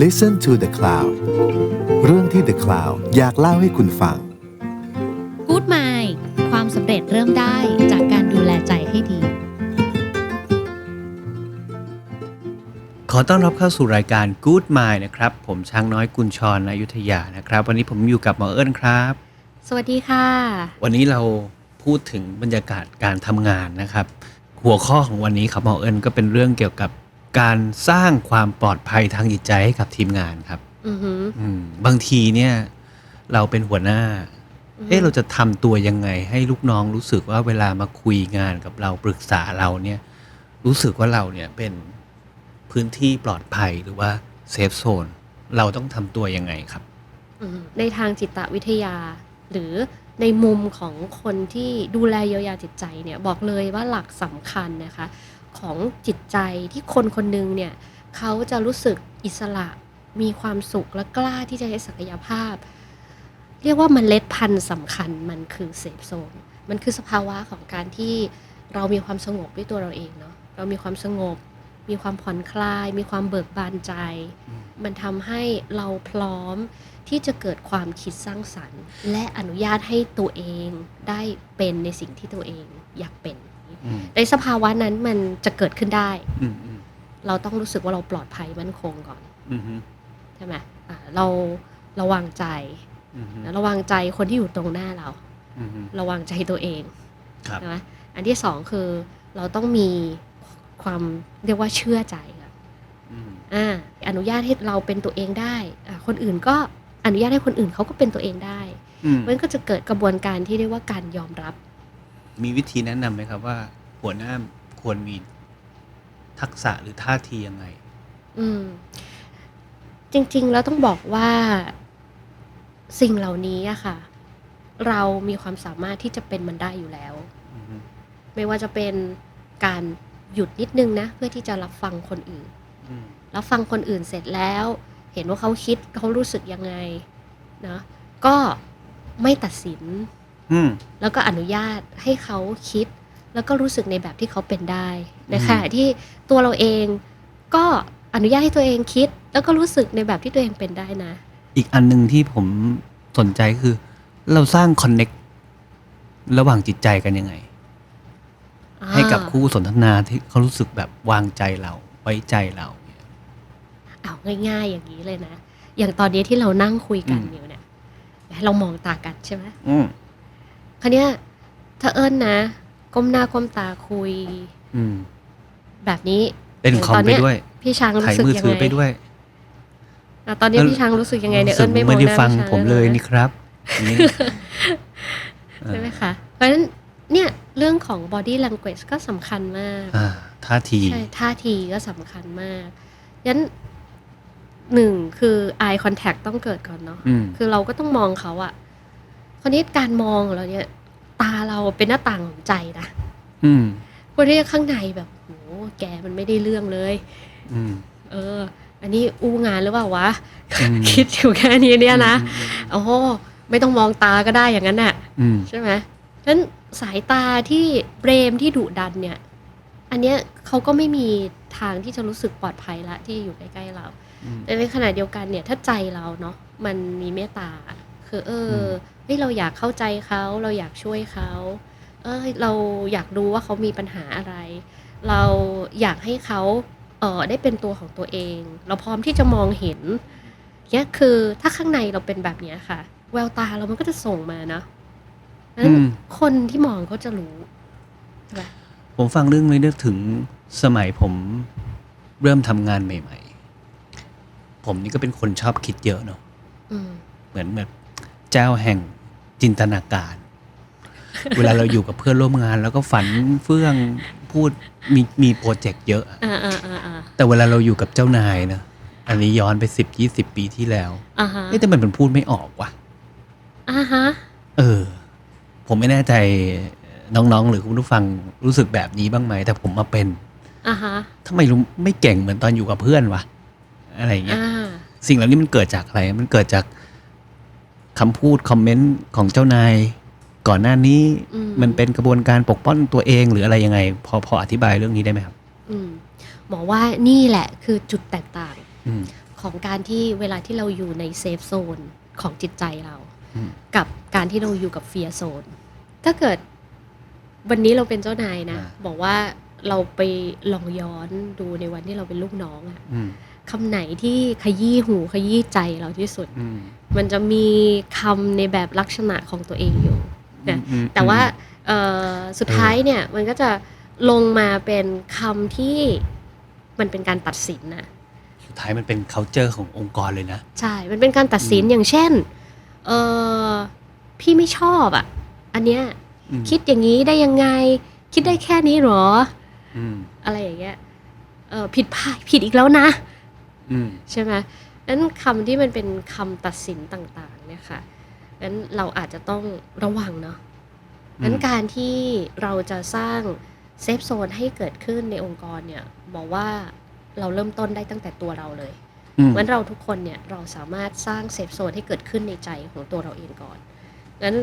Listen to the Cloud เรื่องที่ The Cloud อยากเล่าให้คุณฟังกู๊ดไมล์ความสำเร็จเริ่มได้จากการดูแลใจให้ดี ขอต้อนรับเข้าสู่รายการ Good Mind นะครับ ผมช้างน้อยกุญชรอยุธยานะครับ วันนี้ผมอยู่กับหมอเอิญครับ สวัสดีค่ะ วันนี้เราพูดถึงบรรยากาศการทำงานนะครับ หัวข้อของวันนี้ครับหมอเอิญก็เป็นเรื่องเกี่ยวกับ การสร้างความปลอดภัยทางจิตใจให้กับทีมงานครับอือหืออืมบางทีเนี่ย เราเป็นหัวหน้าเอ๊ะเราจะทำตัวยังไง ให้ลูกน้องรู้สึกว่าเวลามาคุยงานกับเราปรึกษาเราเนี่ย รู้สึกว่าเราเนี่ยเป็นพื้นที่ปลอดภัยหรือว่าเซฟโซนเราต้องทำตัวยังไงครับอืมในทางจิตวิทยา หรือในมุมของคนที่ดูแลเยียวยาจิตใจเนี่ยบอกเลยว่าหลักสำคัญนะคะ ของจิตใจที่คนคนหนึ่งเนี่ยเขาจะรู้สึกอิสระมีความสุขและกล้าที่จะใช้ศักยภาพ เรียกว่ามันเล็ดพันธุ์สำคัญมันคือเซฟโซนมันคือสภาวะของการที่เรามีความสงบด้วยตัวเราเองเนาะเรามีความสงบ มีความผ่อนคลาย มีความเบิกบานใจ มันทำให้เราพร้อมที่จะเกิดความคิดสร้างสรรค์ และอนุญาตให้ตัวเองได้เป็นในสิ่งที่ตัวเองอยากเป็น ในสภาวะนั้นมันจะเกิดขึ้นได้อืมอืมเราต้องรู้สึกว่าเราปลอดภัยมั่นคงก่อนอืมใช่ไหมอ่าเราระวังใจอืมนะระวังใจคนที่อยู่ตรงหน้าเราอืมระวังใจตัวเองครับนะอันที่สองคือเราต้องมีความเรียกว่าเชื่อใจก่อนอืมอ่าอนุญาตให้เราเป็นตัวเองได้อ่าคนอื่นก็อนุญาตให้คนอื่นเขาก็เป็นตัวเองได้อืมมันก็จะเกิดกระบวนการที่เรียกว่าการยอมรับ มีวิธีแนะนำไหมครับว่า หัวหน้าควรมีทักษะหรือท่าทียังไง อืม จริง ๆ แล้วต้องบอกว่าสิ่งเหล่านี้อะค่ะ เรามีความสามารถที่จะเป็นมันได้อยู่แล้ว อืมไม่ว่าจะเป็นการหยุดนิดนึงนะ เพื่อที่จะรับฟังคนอื่น อืมรับฟังคนอื่นเสร็จแล้ว เห็นว่าเขาคิดเขารู้สึกยังไงนะก็ไม่ตัดสิน อืม แล้วก็อนุญาตให้เขาคิด แล้วก็รู้สึกในแบบที่เขาเป็นได้ในอืมขณะที่ตัวเราเองก็อนุญาตให้ตัวเองคิด แล้วก็รู้สึกในแบบที่ตัวเองเป็นได้นะ อีกอันหนึ่งที่ผมสนใจคือ เราสร้างคอนเน็กระหว่างจิตใจกันยังไง ให้กับคู่สนทนาที่เขารู้สึกแบบวางใจเราไว้ใจเราเนี่ยเอาง่าย ๆ อย่างนี้เลยนะ อย่างตอนนี้ที่เรานั่งคุยกันอืมอยู่เนี่ยเรามองตากันใช่ไหมอืม คราวเนี้ยถ้าเอิญนะ ก้มหน้าก้มตาคุย อืม แบบนี้เล่นคอมตอนไปเนี้ยด้วย พี่ช้างถ่ายรู้สึกมือยังถือไงไปด้วยอะตอนนี้พี่ช้างรู้สึกยังไงเนี่ยรู้สึเอิกญไม่มอไม่งได้หน้าฟังพี่ช้างผมเลยนะนี่ครับอย่างนี้ใช่ไหมคะเพราะฉะนั้นเนี่ยเรื่องของ body language ก็สำคัญมากอ่าท่าทีใช่ท่าทีก็สำคัญมากยันหนึ่งคือ eye contact ต้องเกิดก่อนเนาะอืมคือเราก็ต้องมองเขาอะ คนนี้การมองของเราเนี่ย ตาเราเป็นหน้าต่างของใจนะอืมคนที่ข้างในแบบโหแกมันไม่ได้เรื่องเลย อืมเออ อันนี้อู้งานหรือเปล่าวะอืมคิดอยู่แค่นี้เนี่ยนะอืมโอ้โหไม่ต้องมองตาก็ได้อย่างนั้นน่ะอืมใช่ไหมฉะนั้นสายตาที่เบรมที่ดุดันเนี่ย อันเนี้ยเขาก็ไม่มีทางที่จะรู้สึกปลอดภัยละที่อยู่ใกล้ๆเราอืมแต่ในขณะเดียวกันเนี่ย ถ้าใจเราเนาะมันมีเมตตา คือ เอออมเฮ้ยเราอยากเข้าใจเขาเราอยากช่วยเขา เออเราอยากรู้ว่าเขามีปัญหาอะไร เราอยากให้เขาเออได้เป็นตัวของตัวเอง เราพร้อมที่จะมองเห็นเนี่ยคือถ้าข้างในเราเป็นแบบเนี้ยค่ะ แววตาเรามันก็จะส่งมาเนาะนั้นอืมคนที่มองเขาจะรู้ใช่ปะผมฟังเรื่องนี้นึกถึงสมัยผมเริ่มทำงานใหม่ ๆ ผมนี่ก็เป็นคนชอบคิดเยอะเนาะอืมเหมือนแบบ เจ้าแห่งจินตนาการ เวลาเราอยู่กับเพื่อนร่วมงาน แล้วก็ฝันเฟื่องพูดมีมีโปรเจกต์เยอะ อ่าอ่าอ่าอ่าแต่เวลาเราอยู่กับเจ้านายนะอันนี้ย้อนไปสิบยี่สิบปีที่แล้วอ่าฮะเอ๊ะแต่มันเป็นพูดไม่ออกว่ะ อ่าฮะเออ ผมไม่แน่ใจน้องๆ หรือคุณผู้ฟังรู้สึกแบบนี้บ้างไหม แต่ผมมาเป็นอ่าฮะทำไมรู้ไม่เก่งเหมือนตอนอยู่กับเพื่อนวะอะไรอย่างเงี้ย อ่าสิ่งเหล่านี้มันเกิดจากอะไร มันเกิดจาก คำพูดคอมเมนต์ของเจ้านาย ก่อนหน้านี้อืมมันเป็นกระบวนการปกป้องตัวเองหรืออะไรยังไง พอพออธิบายเรื่องนี้ได้ไหมครับอืมหมอว่านี่แหละคือจุดแตกต่างอืมของการที่เวลาที่เราอยู่ในเซฟโซนของจิตใจเราอืมกับการที่เราอยู่กับเฟียโซนถ้าเกิดวันนี้เราเป็นเจ้านายนะอ่าบอกว่าเราไปลองย้อนดูในวันที่เราเป็นลูกน้องอะอืม คำไหนที่ขยี้หูขยี้ใจเราที่สุดอืมมันจะมีคำในแบบลักษณะของตัวเองอยู่นะอืมแต่ว่าเอ่อสุดท้ายเนี่ยมันก็จะลงมาเป็นคำที่มันเป็นการตัดสินนะสุดท้ายมันเป็น culture ขององค์กรเลยนะ ใช่ มันเป็นการตัดสินอืมอย่างเช่นเออพี่ไม่ชอบอะ อันเนี้ยอืมคิดอย่างนี้ได้ยังไง คิดได้แค่นี้เหรออืมอะไรอย่างเงี้ยเออผิดพลาดผิดอีกแล้วนะอืม ใช่ไหมนั้นคำที่มันเป็นคำตัดสินต่างๆ เนี่ยค่ะนั้นเราอาจจะต้องระวังเนาะนั้นการที่เราจะสร้างเซฟโซนให้เกิดขึ้นในองค์กรเนี่ยบอกว่าเราเริ่มต้นได้ตั้งแต่ตัวเราเลยอืมเหมือนเราทุกคนเนี่ยเราสามารถสร้างเซฟโซนให้เกิดขึ้นในใจของตัวเราเองก่อนงั้น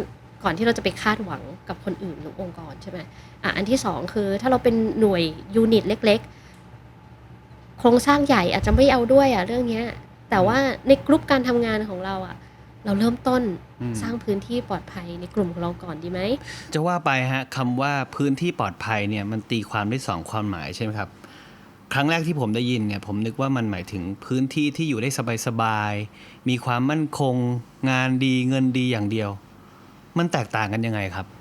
ก่อนที่เราจะไปคาดหวังกับคนอื่นหรือองค์กรใช่ไหมอะอันที่สองคือถ้าเราเป็นหน่วยยูนิตเล็ก ๆ โครงสร้างใหญ่อาจจะไม่เอาด้วยอะเรื่องเนี้ย แต่ว่าในกลุ่มการทำงานของเราอะ เราเริ่มต้นอืมสร้างพื้นที่ปลอดภัยในกลุ่มของเราก่อนดีไหมจะว่าไปฮะคำว่าพื้นที่ปลอดภัยเนี่ยมันตีความได้สองความหมายใช่ไหมครับ ครั้งแรกที่ผมได้ยินเนี่ยผมนึกว่ามันหมายถึงพื้นที่ที่อยู่ได้สบายๆมีความมั่นคง งานดีเงินดีอย่างเดียว มันแตกต่างกันยังไงครับอืม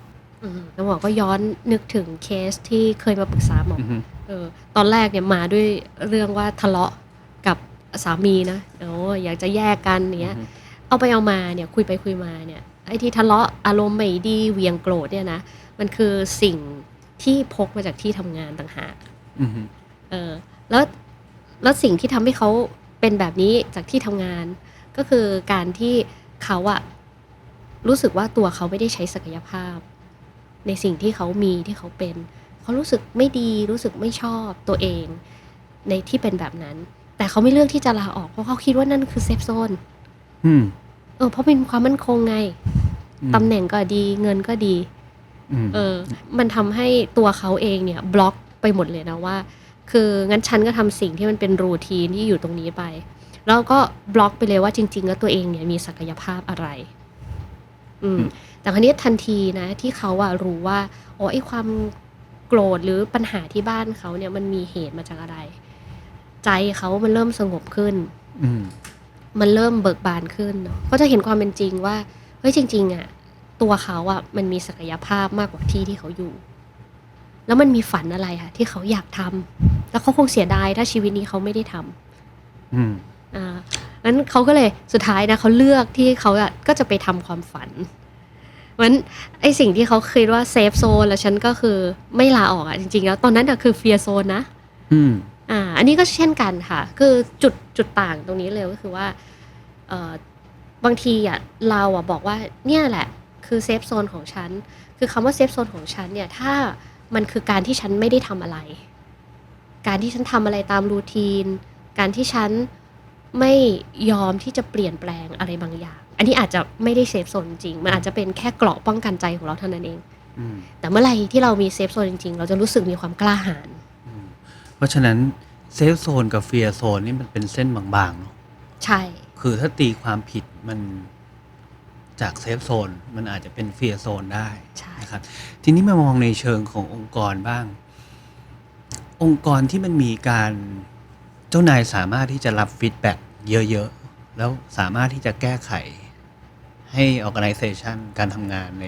แล้วหมอก็ย้อนนึกถึงเคสที่เคยมาปรึกษาหมออือฮึเออตอนแรกเนี่ยมาด้วยเรื่องว่าทะเลาะกับสามีนะโอ้อยากจะแยกกันเนี้ยเอาไปเอามาเนี่ยคุยไปคุยมาเนี่ยไอ้ที่ทะเลาะอารมณ์ไม่ดีเหวียงโกรธเนี่ยนะมันคือสิ่งที่พกมาจากที่ทำงานต่างหากอือฮึเออแล้วแล้วสิ่งที่ทำให้เขาเป็นแบบนี้จากที่ทำงาน ก็คือการที่เขาอะรู้สึกว่าตัวเขาไม่ได้ใช้ศักยภาพ ในสิ่งที่เขามีที่เขาเป็น เขารู้สึกไม่ดีรู้สึกไม่ชอบตัวเอง ในที่เป็นแบบนั้น แต่เขาไม่เลือกที่จะลาออกเพราะเขาคิดว่านั่นคือเซฟโซนอืมเออเพราะเป็นความมั่นคงไงตำแหน่งก็ดีเงินก็ดีอืมเออ มันทำให้ตัวเขาเองเนี่ยบล็อกไปหมดเลยนะว่า คืองั้นฉันก็ทำสิ่งที่มันเป็นรูทีนที่อยู่ตรงนี้ไป แล้วก็บล็อกไปเลยว่าจริง ๆ แล้วตัวเองเนี่ยมีศักยภาพอะไร อืม แต่ครั้นี้ทันทีนะที่เขาอะรู้ว่าโอ้ไอความโกรธหรือปัญหาที่บ้านเขาเนี่ยมันมีเหตุมาจากอะไร ใจเขามันเริ่มสงบขึ้นอืมมันเริ่มเบิกบานขึ้นเนอะก็จะเห็นความเป็นจริงว่าเฮ้ยจริง ๆอะตัวเขาอะมันมีศักยภาพมากกว่าที่ที่เขาอยู่ แล้วมันมีฝันอะไรค่ะที่เขาอยากทำแล้วเขาคงเสียดายถ้าชีวิตนี้เขาไม่ได้ทำอืมอ่างั้นเขาก็เลยสุดท้ายนะเขาเลือกที่เขาอะก็จะไปทำความฝัน มันไอสิ่งที่เขาคิดว่าเซฟโซนแล้วฉันก็คือไม่ลาออกอะจริงๆ แล้วตอนนั้นอะคือเฟียโซนนะอืมอ่า อันนี้ก็เช่นกันค่ะ คือจุดจุดต่างตรงนี้เลยก็คือว่าเอ่อบางทีอะเราอะบอกว่าเนี่ยแหละ คือเซฟโซนของฉัน คือคำว่าเซฟโซนของฉันเนี่ยถ้ามันคือการที่ฉันไม่ได้ทำอะไร การที่ฉันทำอะไรตามรูทีน การที่ฉัน ไม่ยอมที่จะเปลี่ยนแปลงอะไรบางอย่าง อันนี้อาจจะไม่ได้เซฟโซนจริง มันอาจจะเป็นแค่เกราะป้องกันใจของเราเท่านั้นเองอืมแต่เมื่อไหร่ที่เรามีเซฟโซนจริง ๆ เราจะรู้สึกมีความกล้าหาญอืมเพราะฉะนั้นเซฟโซนกับเฟียโซนนี่มันเป็นเส้นบางๆเนาะใช่ คือถ้าตีความผิดมันจากเซฟโซนมันอาจจะเป็นเฟียโซนได้ใช่นะครับ ทีนี้มามองในเชิงขององค์กรบ้าง องค์กรที่มันมีการ เจ้านายสามารถที่จะรับฟีดแบ็กเยอะๆ แล้วสามารถที่จะแก้ไขให้ organization การทำงานใน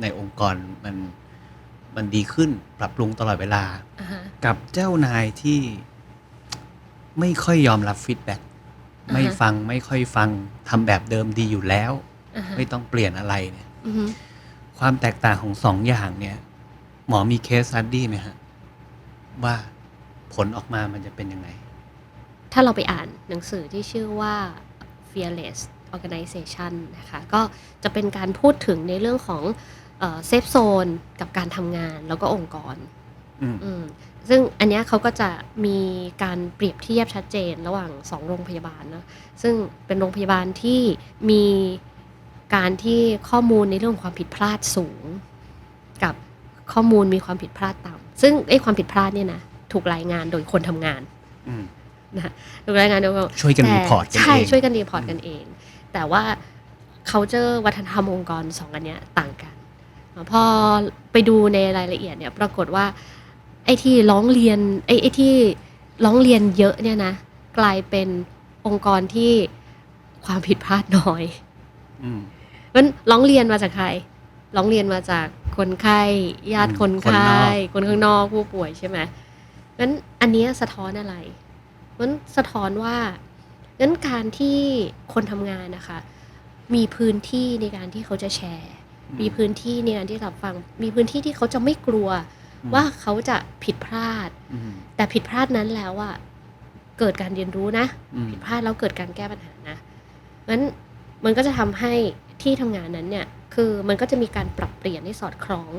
ในองค์กรมันมันดีขึ้นปรับปรุงตลอดเวลาอ่าฮะกับเจ้านายที่ไม่ค่อยยอมรับฟีดแบ็กอ่าฮะไม่ฟังไม่ค่อยฟังทำแบบเดิมดีอยู่แล้วอ่าฮะไม่ต้องเปลี่ยนอะไรเนี่ยอือฮึความแตกต่างของสองอย่างเนี่ย หมอมีเคสสตัดดี้ไหมฮะ ว่าผลออกมามันจะเป็นยังไง ถ้าเราไปอ่านหนังสือที่ชื่อว่า fearless organization นะคะ ก็จะเป็นการพูดถึงในเรื่องของเซฟโซนกับการทำงานแล้วก็องค์กรอืมอืมซึ่งอันเนี้ยเขาก็จะมีการเปรียบเทียบชัดเจนระหว่างสองโรงพยาบาลนะ ซึ่งเป็นโรงพยาบาลที่มีการที่ข้อมูลในเรื่องของความผิดพลาดสูง กับข้อมูลมีความผิดพลาดต่ำซึ่งไอ้ความผิดพลาดเนี่ยนะถูกรายงานโดยคนทำงานอืม นะทุกรายงานองค์กรช่วยกันแต่รีพอร์ตกันใช่เองช่วยกันรีพอร์ตกันเอง แต่ว่า culture วัฒนธรรมองค์กรสองอันเนี้ยต่างกันพอไปดูในรายละเอียดเนี่ยปรากฏว่าไอ้ที่ร้องเรียนไอ้ไอ้ที่ร้องเรียนเยอะเนี่ยนะกลายเป็นองค์กรที่ความผิดพลาดน้อยอืมมันร้องเรียนมาจากใคร ร้องเรียนมาจากคนไข้ญาติอืมคนคนไข้นอกคนข้างนอกผู้ป่วยใช่ไหมงั้นอันเนี้ยสะท้อนอะไร มันสะท้อนว่างั้นการที่คนทำงานนะคะ มีพื้นที่ในการที่เขาจะแชร์ มีพื้นที่ในการที่รับฟัง มีพื้นที่ที่เขาจะไม่กลัวอืมว่าเขาจะผิดพลาดอืมแต่ผิดพลาดนั้นแล้วอะเกิดการเรียนรู้นะอืมผิดพลาดแล้วเกิดการแก้ปัญหานะงั้นมันก็จะทำให้ที่ทำงานนั้นเนี่ยคือมันก็จะมีการปรับเปลี่ยนให้สอดคล้อง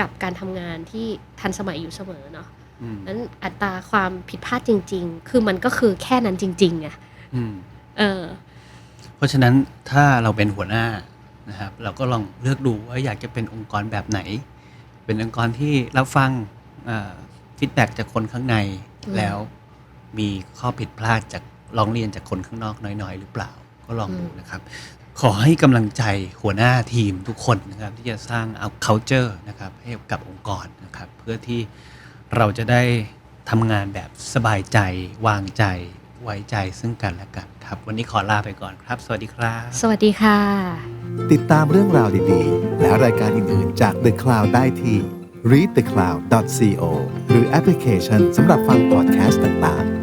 กับการทำงานที่ทันสมัยอยู่เสมอเนาะอืม นั้นอัตราความผิดพลาดจริง ๆ คือมันก็คือแค่นั้นจริงๆอะอืมเออ เพราะฉะนั้นถ้าเราเป็นหัวหน้านะครับ เราก็ลองเลือกดูว่าอยากจะเป็นองค์กรแบบไหน เป็นองค์กรที่รับฟังฟีดแบ็จากคนข้างในอืมแล้วมีข้อผิดพลาดจากร้องเรียนจากคนข้างนอกน้อย ๆ หรือเปล่าก็ลองดูนะครับ ขอให้กำลังใจหัวหน้าทีมทุกคนนะครับ ที่จะสร้างเอา culture นะครับ ให้กับองค์กรนะครับ เพื่อที่ เราจะได้ทำงานแบบสบายใจ วางใจ ไว้ใจซึ่งกันและกันครับ วันนี้ขอลาไปก่อนครับ สวัสดีครับ สวัสดีค่ะ ติดตามเรื่องราวดีๆ และรายการอื่นๆจาก The Cloud ได้ที่ readthecloud.co หรือแอปพลิเคชันสำหรับฟังพอดแคสต์ต่างๆ